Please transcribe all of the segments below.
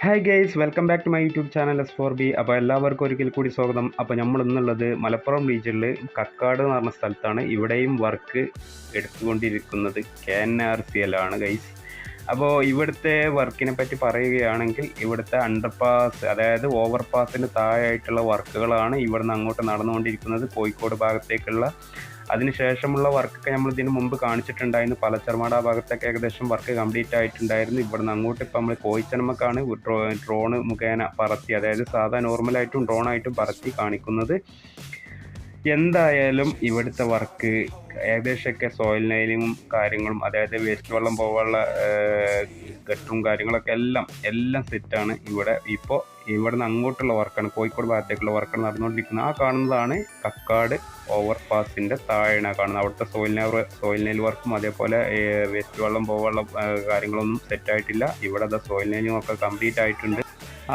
Hi guys welcome back to my YouTube channel S four B അപ്പോൾ എല്ലാവർക്കും ഒരിക്കൽ കൂടി സ്വാഗതം. അപ്പോൾ നമ്മൾ ഇന്നുള്ളത് മലപ്പുറം റീജിയനിൽ കക്കാട് എന്ന് പറഞ്ഞ സ്ഥലത്താണ്. ഇവിടെയും work എടുത്തുകൊണ്ടിരിക്കുന്നത് K N R C L ആണ് ഗൈസ് അപ്പോൾ ഇവിടുത്തെ വർക്കിനെ പറ്റി പറയുകയാണെങ്കിൽ ഇവിടുത്തെ അണ്ടർപാസ് അതായത് ഓവർ പാസിന് താഴെയായിട്ടുള്ള വർക്കുകളാണ് ഇവിടുന്ന് അങ്ങോട്ട് നടന്നുകൊണ്ടിരിക്കുന്നത്. കോഴിക്കോട് ഭാഗത്തേക്കുള്ള അതിനുശേഷമുള്ള വർക്കൊക്കെ നമ്മൾ ഇതിന് മുമ്പ് കാണിച്ചിട്ടുണ്ടായിരുന്നു. പലച്ചർമാട് ഭാഗത്തൊക്കെ ഏകദേശം വർക്ക് കംപ്ലീറ്റ് ആയിട്ടുണ്ടായിരുന്നു. ഇവിടുന്ന് അങ്ങോട്ട് ഇപ്പോൾ നമ്മൾ കോയിച്ചനമ്മക്കാണ് ഡ്രോ ഡ്രോണ് മുഖേന പറത്തി അതായത് സാധാ നോർമലായിട്ടും ഡ്രോണായിട്ടും പറത്തി കാണിക്കുന്നത്. എന്തായാലും ഇവിടുത്തെ വർക്ക് ഏകദേശമൊക്കെ സോയിൽ നൈലിങ്ങും കാര്യങ്ങളും അതായത് വേസ്റ്റ് വെള്ളം പോകാനുള്ള ഗട്ടും കാര്യങ്ങളൊക്കെ എല്ലാം എല്ലാം സെറ്റാണ് ഇവിടെ. ഇപ്പോൾ ഇവിടുന്ന് അങ്ങോട്ടുള്ള വർക്കാണ് കോഴിക്കോട് ഭാഗത്തേക്കുള്ള വർക്കാണ് നടന്നുകൊണ്ടിരിക്കുന്നത്. ആ കാണുന്നതാണ് കക്കാട് ഓവർ പാസിന്റെ താഴെയാണ് കാണുന്നത്. അവിടുത്തെ സോയിൽ നെയർ സോയിൽ നെയിൽ വർക്കും അതേപോലെ വേസ്റ്റ് വെള്ളം പോകാനുള്ള കാര്യങ്ങളൊന്നും സെറ്റായിട്ടില്ല ഇവിടെ അത് സോയിൽ നെയിലും ഒക്കെ കംപ്ലീറ്റ് ആയിട്ടുണ്ട്.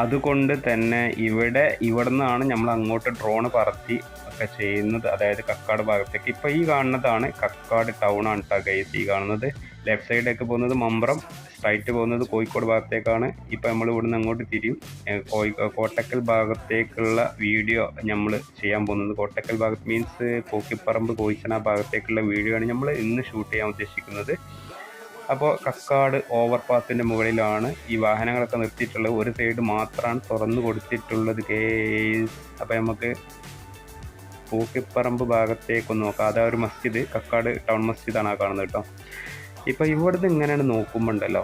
അതുകൊണ്ട് തന്നെ ഇവിടെ ഇവിടെ നിന്നാണ് നമ്മൾ അങ്ങോട്ട് ഡ്രോൺ പറത്തി ഒക്കെ ചെയ്യുന്നത് അതായത് കക്കാട് ഭാഗത്തേക്ക്. ഇപ്പോൾ ഈ കാണുന്നതാണ് കക്കാട് ടൗൺ ആണ് കേട്ടോ ഗൈസ് ഈ കാണുന്നത്. ലെഫ്റ്റ് സൈഡേക്ക് പോകുന്നത് മമ്പ്രം സ്ട്രൈറ്റ് പോകുന്നത് കോഴിക്കോട് ഭാഗത്തേക്കാണ്. ഇപ്പോൾ നമ്മൾ ഇവിടുന്ന് അങ്ങോട്ട് തിരിയും. കോട്ടക്കൽ ഭാഗത്തേക്കുള്ള വീഡിയോ നമ്മൾ ചെയ്യാൻ പോകുന്നത് കോട്ടക്കൽ ഭാഗത്ത് മീൻസ് കോക്കിപ്പറമ്പ് കോയിച്ചന ഭാഗത്തേക്കുള്ള വീഡിയോ ആണ് നമ്മൾ ഇന്ന് ഷൂട്ട് ചെയ്യാൻ ഉദ്ദേശിക്കുന്നത്. അപ്പോൾ കക്കാട് ഓവർപാസിന്റെ മുകളിലാണ് ഈ വാഹനങ്ങളൊക്കെ നിർത്തിയിട്ടുള്ളത്. ഒരു സൈഡ് മാത്രമാണ് തുറന്നു കൊടുത്തിട്ടുള്ളത് കേസ് അപ്പോൾ നമുക്ക് പൂക്കിപ്പറമ്പ് ഭാഗത്തേക്കൊന്ന് നോക്കാം ഒരു മസ്ജിദ്. കക്കാട് ടൗൺ മസ്ജിദാണ് ആ കാണുന്നത് കേട്ടോ. ഇപ്പോൾ ഇവിടുന്ന് ഇങ്ങനെയാണ് നോക്കുമ്പോൾ ഉണ്ടല്ലോ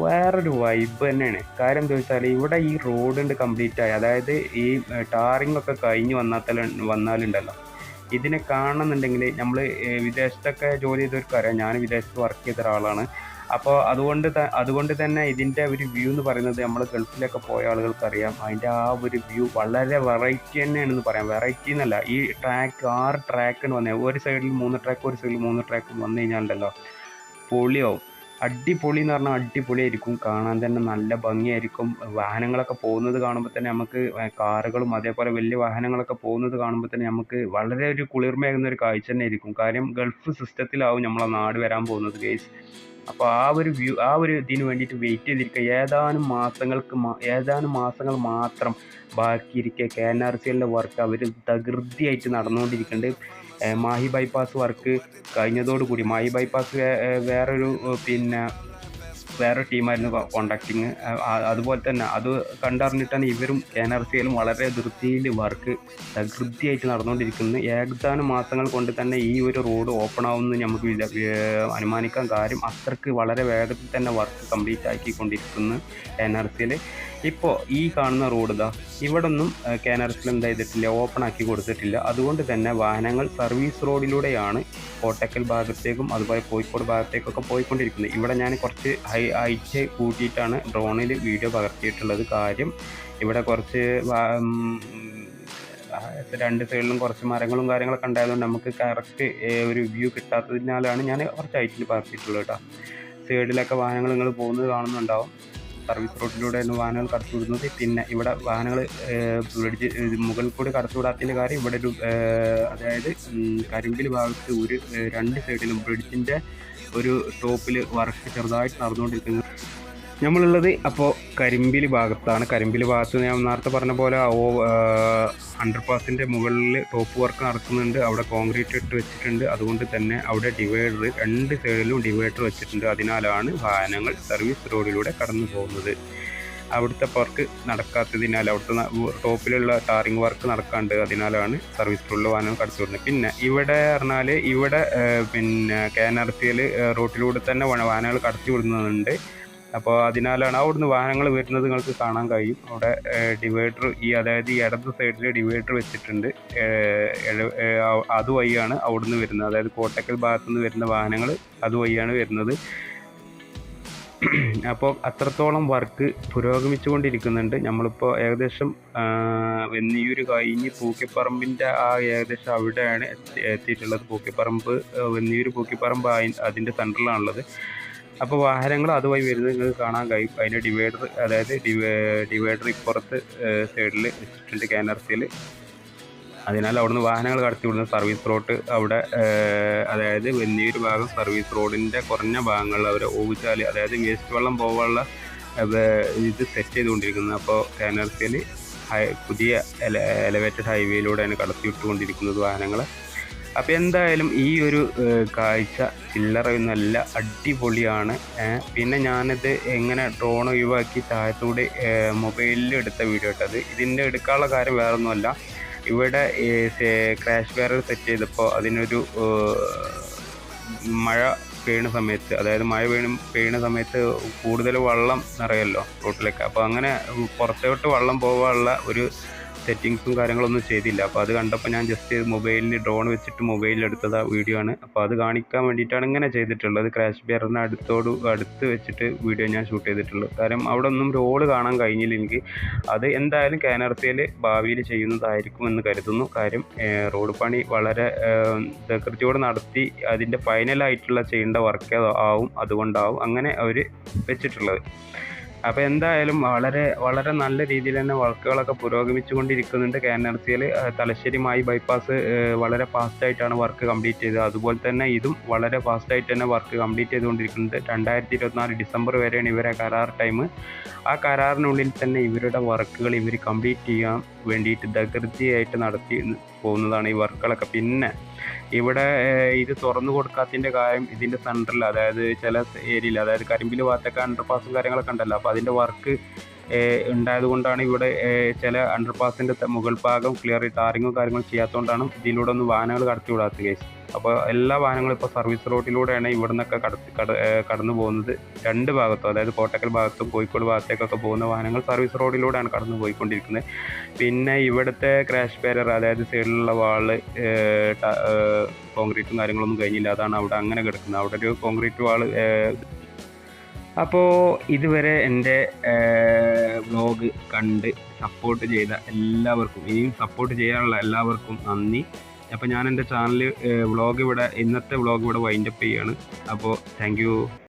വേറൊരു വൈബ് തന്നെയാണ്. കാര്യം എന്താ വെച്ചാൽ ഇവിടെ ഈ റോഡുണ്ട് കംപ്ലീറ്റ് ആയി. അതായത് ഈ ടാറിംഗ് ഒക്കെ കഴിഞ്ഞ് വന്നാൽ വന്നാലുണ്ടല്ലോ. ഇതിനെ കാണണമെന്നുണ്ടെങ്കിൽ നമ്മൾ വിദേശത്തൊക്കെ ജോലി ചെയ്തവർക്ക് അറിയാം ഞാൻ വിദേശത്ത് വർക്ക് ചെയ്ത ഒരാളാണ്. അപ്പോൾ അതുകൊണ്ട് അതുകൊണ്ട് തന്നെ ഇതിന്റെ ഒരു വ്യൂ എന്ന് പറയുന്നത് നമ്മൾ ഗൾഫിലൊക്കെ പോയ ആളുകൾക്ക് അറിയാം അതിന്റെ ആ ഒരു വ്യൂ വളരെ വെറൈറ്റി തന്നെയാണെന്ന് പറയാം. വെറൈറ്റി എന്നല്ല. ഈ ട്രാക്ക് ആറ് ട്രാക്കിന് വന്നേ ഒരു സൈഡിൽ മൂന്ന് ട്രാക്ക് ഒരു സൈഡിൽ മൂന്ന് ട്രാക്ക് വന്നു കഴിഞ്ഞാലുണ്ടല്ലോ പൊളിയാവും. അടിപൊളി എന്ന് പറഞ്ഞാൽ അടിപൊളിയായിരിക്കും. കാണാൻ തന്നെ നല്ല ഭംഗിയായിരിക്കും. വാഹനങ്ങളൊക്കെ പോകുന്നത് കാണുമ്പോൾ തന്നെ നമുക്ക് കാറുകളും അതേപോലെ വലിയ വാഹനങ്ങളൊക്കെ പോകുന്നത് കാണുമ്പോൾ തന്നെ നമുക്ക് വളരെ ഒരു കുളിർമയാകുന്ന ഒരു കാഴ്ച തന്നെ ആയിരിക്കും കാര്യം ഗൾഫ് സിസ്റ്റത്തിലാവും നമ്മളെ നാട് വരാൻ പോകുന്നത് ഗേസ് അപ്പോൾ ആ ഒരു വ്യൂ ആ ഒരു ഇതിന് വേണ്ടിയിട്ട് വെയിറ്റ് ചെയ്തിരിക്കുക ഏതാനും മാസങ്ങൾക്ക് ഏതാനും മാസങ്ങൾ മാത്രം ബാക്കിയിരിക്കുക കെ എൻ ആർ സി എല്ലിന്റെ വർക്ക് അവർ തകൃതിയായിട്ട് നടന്നുകൊണ്ടിരിക്കുന്നുണ്ട് മാഹി ബൈപ്പാസ് വർക്ക് കഴിഞ്ഞതോടുകൂടി. മാഹി ബൈപ്പാസ് വേറൊരു പിന്നെ വേറെ ടീമായിരുന്നു കോണ്ടാക്ടിങ് അതുപോലെ തന്നെ അത് കണ്ടറിഞ്ഞിട്ടാണ് ഇവരും കെ എൻ ആർ സിയിലും വളരെ ധൃതിയിൽ വർക്ക് തകൃതിയായിട്ട് നടന്നുകൊണ്ടിരിക്കുന്നത്. ഏകദാനം മാസങ്ങൾ കൊണ്ട് തന്നെ ഈ ഒരു റോഡ് ഓപ്പൺ ആവുമെന്ന് നമുക്ക് അനുമാനിക്കാൻ കാര്യം അത്രയ്ക്ക് വളരെ വേഗത്തിൽ തന്നെ വർക്ക് കംപ്ലീറ്റ് ആക്കിക്കൊണ്ടിരിക്കുന്നു കെ എൻ ആർ സിയിൽ ഇപ്പോൾ ഈ കാണുന്ന റോഡ് ഇതാ ഇവിടെ ഒന്നും കെ എൻ ആർ സിയിൽ എന്താ ചെയ്തിട്ടില്ല ഓപ്പൺ ആക്കി കൊടുത്തിട്ടില്ല. അതുകൊണ്ട് തന്നെ വാഹനങ്ങൾ സർവീസ് റോഡിലൂടെയാണ് കോട്ടക്കൽ ഭാഗത്തേക്കും അതുപോലെ കോഴിക്കോട് ഭാഗത്തേക്കൊക്കെ പോയിക്കൊണ്ടിരിക്കുന്നത്. ഇവിടെ ഞാൻ കുറച്ച് ഹൈ ഹൈറ്റ് കൂട്ടിയിട്ടാണ് ഡ്രോണിൽ വീഡിയോ പകർത്തിയിട്ടുള്ളത് കാര്യം. ഇവിടെ കുറച്ച് രണ്ട് സൈഡിലും കുറച്ച് മരങ്ങളും കാര്യങ്ങളൊക്കെ ഉണ്ടായതുകൊണ്ട് നമുക്ക് കറക്റ്റ് ഒരു വ്യൂ കിട്ടാത്തതിനാലാണ് ഞാൻ കുറച്ച് ഹൈറ്റിൽ പകർത്തിയിട്ടുള്ളത് കേട്ടോ. സൈഡിലൊക്കെ വാഹനങ്ങൾ നിങ്ങൾ പോകുന്നത് കാണുന്നുണ്ടാവും. സർവീസ് റോഡിലൂടെയാണ് വാഹനങ്ങൾ കടത്തിവിടുന്നത്. പിന്നെ ഇവിടെ വാഹനങ്ങൾ ബ്രിഡ്ജ് മുകളിൽ കൂടി കടത്തിവിടാത്തതിന്റെ കാര്യം ഇവിടെ ഒരു അതായത് കരിമ്പിൽ ഭാഗത്ത് ഒരു രണ്ട് സൈഡിലും ബ്രിഡ്ജിന്റെ ഒരു ടോപ്പിൽ വർക്ക് ചെറുതായിട്ട് നടന്നുകൊണ്ടിരിക്കുന്നത് നമ്മളുള്ളത് അപ്പോൾ കരിമ്പിലി ഭാഗത്താണ്. കരിമ്പിലി ഭാഗത്ത് ഞാൻ നേരത്തെ പറഞ്ഞ പോലെ ഓ അണ്ടർപാസിന്റെ മുകളിൽ ടോപ്പ് വർക്ക് നടക്കുന്നുണ്ട്. അവിടെ കോൺക്രീറ്റ് ഇട്ട് വെച്ചിട്ടുണ്ട്. അതുകൊണ്ട് തന്നെ അവിടെ ഡിവൈഡർ രണ്ട് സൈഡിലും ഡിവൈഡർ വെച്ചിട്ടുണ്ട്. അതിനാലാണ് വാഹനങ്ങൾ സർവീസ് റോഡിലൂടെ കടന്നു പോകുന്നത്. അവിടുത്തെ വർക്ക് നടക്കാത്തതിനാൽ അവിടുത്തെ ടോപ്പിലുള്ള ടാറിങ് വർക്ക് നടക്കാണ്ട് അതിനാലാണ് സർവീസ് റോഡിൽ വാഹനം കടത്തി വിടുന്നത്. പിന്നെ ഇവിടെ പറഞ്ഞാൽ ഇവിടെ പിന്നെ കെ എൻ ആർ സിയിൽ റോട്ടിലൂടെ തന്നെ വാഹനങ്ങൾ കടത്തി വിടുന്നുണ്ട്. അപ്പോൾ അതിനാലാണ് അവിടുന്ന് വാഹനങ്ങൾ വരുന്നത് നിങ്ങൾക്ക് കാണാൻ കഴിയും. അവിടെ ഡിവൈഡർ ഈ അതായത് ഈ ഇടത് സൈഡിൽ ഡിവൈഡർ വെച്ചിട്ടുണ്ട്. അതുവഴിയാണ് അവിടുന്ന് വരുന്നത്. അതായത് കോട്ടക്കൽ ഭാഗത്തുനിന്ന് വരുന്ന വാഹനങ്ങൾ അതുവഴിയാണ് വരുന്നത്. അപ്പോൾ അത്രത്തോളം വർക്ക് പുരോഗമിച്ചുകൊണ്ടിരിക്കുന്നുണ്ട്. നമ്മളിപ്പോൾ ഏകദേശം വെന്നിയൂർ കഴിഞ്ഞ് പൂക്കിപ്പറമ്പിന്റെ ആ ഏകദേശം അവിടെയാണ് എത്തിയിട്ടുള്ളത്. പൂക്കിപ്പറമ്പ് വെന്നിയൂർ പൂക്കിപ്പറമ്പ് അതിന്റെ സെന്ററിലാണുള്ളത് അപ്പോൾ വാഹനങ്ങൾ അതുവഴി വരുന്നത് നിങ്ങൾക്ക് കാണാൻ കഴിയും. അതിന്റെ ഡിവൈഡർ അതായത് ഡിവൈഡർ ഇപ്പുറത്ത് സൈഡിൽ വെച്ചിട്ടുണ്ട് കെ എൻ ആർ സിയിൽ അതിനാൽ അവിടുന്ന് വാഹനങ്ങൾ കടത്തിവിടുന്ന സർവീസ് റോഡ് അവിടെ അതായത് വലിയൊരു ഭാഗം സർവീസ് റോഡിന്റെ കുറഞ്ഞ ഭാഗങ്ങളിൽ അവർ ഓവിച്ചാൽ അതായത് വേസ്റ്റ് വെള്ളം പോകാനുള്ള ഇത് സെറ്റ് ചെയ്തുകൊണ്ടിരിക്കുന്നത് അപ്പോൾ കെ എൻ ആർ സിയിൽ പുതിയ എല എലവേറ്റഡ് ഹൈവേയിലൂടെയാണ് കടത്തി വിട്ടുകൊണ്ടിരിക്കുന്നത് വാഹനങ്ങൾ അപ്പോൾ എന്തായാലും ഈ ഒരു കാഴ്ച ചില്ലറയൊന്നുമല്ല അടിപൊളിയാണ്. പിന്നെ ഞാനിത് എങ്ങനെ ഡ്രോൺ ഒഴിവാക്കി താഴത്തൂടെ മൊബൈലിൽ എടുത്ത വീഡിയോ ഇട്ടത് ഇതിന്റെ എടുക്കാനുള്ള കാര്യം വേറൊന്നുമല്ല. ഇവിടെ ക്രാഷ് ബാരൽ സെറ്റ് ചെയ്തപ്പോൾ അതിനൊരു മഴ പെയ്യുന്ന സമയത്ത് അതായത് മഴ പെയ്യണ പെയ്യുന്ന സമയത്ത് കൂടുതൽ വെള്ളം നിറയല്ലോ റോട്ടിലേക്ക്. അപ്പോൾ അങ്ങനെ പുറത്തോട്ട് വെള്ളം പോകാനുള്ള ഒരു സെറ്റിങ്സും കാര്യങ്ങളൊന്നും ചെയ്തില്ല. അപ്പോൾ അത് കണ്ടപ്പോൾ ഞാൻ ജസ്റ്റ് മൊബൈലിൽ ഡ്രോൺ വെച്ചിട്ട് മൊബൈലിൽ എടുത്തത് വീഡിയോ ആണ്. അപ്പോൾ അത് കാണിക്കാൻ വേണ്ടിയിട്ടാണ് ഇങ്ങനെ ചെയ്തിട്ടുള്ളത്. ക്രാഷ് ബിയറിന് അടുത്തോട് അടുത്ത് വെച്ചിട്ട് വീഡിയോ ഞാൻ ഷൂട്ട് ചെയ്തിട്ടുള്ളത്. കാരണം അവിടെ ഒന്നും റോൾ കാണാൻ കഴിഞ്ഞില്ല എനിക്ക്. അത് എന്തായാലും കാനർത്തിയിൽ ഭാവിയിൽ ചെയ്യുന്നതായിരിക്കും എന്ന് കരുതുന്നു. കാര്യം റോഡ് പണി വളരെ കൃത്യോട് നടത്തി അതിന്റെ ഫൈനലായിട്ടുള്ള ചെയ്യേണ്ട വർക്ക് ആവും അതുകൊണ്ടാവും അങ്ങനെ അവർ വെച്ചിട്ടുള്ളത്. അപ്പോൾ എന്തായാലും വളരെ വളരെ നല്ല രീതിയിൽ തന്നെ വർക്കുകളൊക്കെ പുരോഗമിച്ചുകൊണ്ടിരിക്കുന്നുണ്ട്. കെ എൻ ആർ സിയിൽ തലശ്ശേരിമായി ബൈപ്പാസ് വളരെ ഫാസ്റ്റായിട്ടാണ് വർക്ക് കംപ്ലീറ്റ് ചെയ്തത്. അതുപോലെ തന്നെ ഇതും വളരെ ഫാസ്റ്റായിട്ട് തന്നെ വർക്ക് കംപ്ലീറ്റ് ചെയ്തുകൊണ്ടിരിക്കുന്നുണ്ട്. രണ്ടായിരത്തി ഇരുപത്തിനാല് ഡിസംബർ വരെയാണ് ഇവരെ കരാർ ടൈം ആ കരാറിനുള്ളിൽ തന്നെ ഇവരുടെ വർക്കുകൾ ഇവർ കംപ്ലീറ്റ് ചെയ്യാൻ വേണ്ടിയിട്ട് ധകൃതിയായിട്ട് നടത്തി പോകുന്നതാണ് ഈ വർക്കുകളൊക്കെ പിന്നെ ഇവിടെ ഇത് തുറന്നു കൊടുക്കാത്തതിന്റെ കാര്യം ഇതിന്റെ സെന്ററിൽ അതായത് ചില ഏരിയയിൽ അതായത് കരിമ്പിൽ ഭാഗത്തൊക്കെ അണ്ടർപാസും കാര്യങ്ങളൊക്കെ ഉണ്ടല്ലോ. അപ്പോൾ അതിന്റെ വർക്ക് ഉണ്ടായത് കൊണ്ടാണ് ഇവിടെ ചില അണ്ടർപാസിന്റെ മുകൾ ഭാഗം ക്ലിയർ ടാറിങ്ങും കാര്യങ്ങളും ചെയ്യാത്തതുകൊണ്ടാണ് ഇതിലൂടെ ഒന്ന് വാഹനങ്ങൾ കടത്തിവിടാത്ത കേസ് അപ്പോൾ എല്ലാ വാഹനങ്ങളും ഇപ്പോൾ സർവീസ് റോഡിലൂടെയാണ് ഇവിടെ നിന്നൊക്കെ കടത്തി കട കടന്നു പോകുന്നത്. രണ്ട് ഭാഗത്തും അതായത് കോട്ടക്കൽ ഭാഗത്തും കോഴിക്കോട് ഭാഗത്തേക്കൊക്കെ പോകുന്ന വാഹനങ്ങൾ സർവീസ് റോഡിലൂടെയാണ് കടന്നു പോയിക്കൊണ്ടിരിക്കുന്നത്. പിന്നെ ഇവിടുത്തെ ക്രാഷ് ബാരർ അതായത് സൈഡിലുള്ള വാൾ കോൺക്രീറ്റും കാര്യങ്ങളൊന്നും കഴിഞ്ഞില്ല. അതാണ് അവിടെ അങ്ങനെ കിടക്കുന്നത്. അവിടെ ഒരു കോൺക്രീറ്റ് വാൾ അപ്പോൾ ഇതുവരെ എന്റെ വ്ലോഗ് കണ്ട് സപ്പോർട്ട് ചെയ്ത എല്ലാവർക്കും ഇനിയും സപ്പോർട്ട് ചെയ്യാനുള്ള എല്ലാവർക്കും നന്ദി. അപ്പോൾ ഞാൻ എന്റെ ചാനൽ വ്ളോഗ് ഇവിടെ ഇന്നത്തെ വ്ളോഗ് ഇവിടെ വൈൻഡപ്പ് ചെയ്യാണ്. അപ്പോൾ താങ്ക്